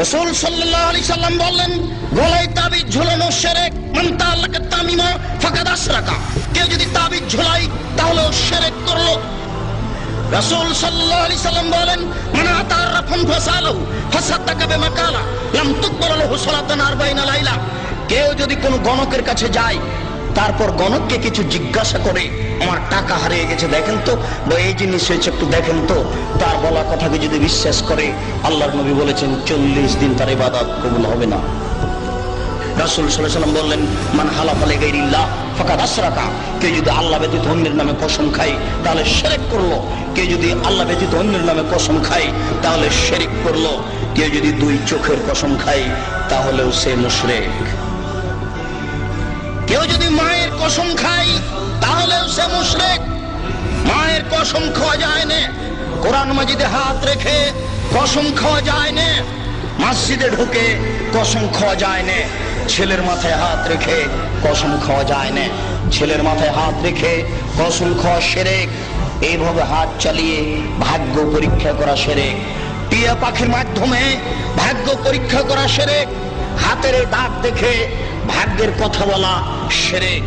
রসুল সাল্লাম বললেন, গলায় তাবিজ ঝুলানো শিরক মান তাআল্লাকা তামিমা, ফাকাদ আশরাকা কেউ যদি তাবিজ ঝুলাই তাহলে ও শিরক করল। রাসূল সাল্লাল্লাহু আলাইহি সাল্লাম বলেন, মান আতারাফান ফাসালু ফাসাদ্দাকা বিমা কালা লাম তুকবাল লাহু সালাতান 40 লাইলা। কেউ যদি কোনো গণকের কাছে যায় তারপর গণককে কিছু জিজ্ঞাসা করে, আমার টাকা হারিয়ে গেছে, দেখেন তো, বা এই জিনিস হয়েছে একটু দেখেন তো। তার বলা কথাকে যদি বিশ্বাস করে, আল্লাহর নবী বলেছেন, চল্লিশ দিন তার ইবাদত কবুল হবে না। রাসূল সাল্লাম বললেন, মান গাইরিল্লাহ আশরাকা। কেউ যদি আল্লাহ ব্যতীত অন্যের নামে কসম খায়, তাহলে শিরক করল। কেউ যদি আল্লাহ ব্যতীত অন্যের নামে কসম খায়, তাহলে শিরক করল। কেউ যদি দুই চোখের কসম খায়, তাহলেও সে মুশরিক। কেউ যদি মায়ের কসম খায়, তাহলেও সে মুশরিক। মায়ের কসম খাওয়া যায় না। কোরআন মাজিদে হাত রেখে কসম খাওয়া যায় না। মসজিদে ঢুকে কসম খাওয়া যায় না। ছেলের মাথায় হাত রেখে কসম খাওয়া যায় না। ছেলের মাথায় হাত রেখে কসম খাওয়া সেরেক। এইভাবে হাত চালিয়ে ভাগ্য পরীক্ষা করা সেরেক। টিয়া পাখির মাধ্যমে ভাগ্য পরীক্ষা করা সেরেক। হাতের দাঁত দেখে ভাগ্যের কথা বলা সেরেক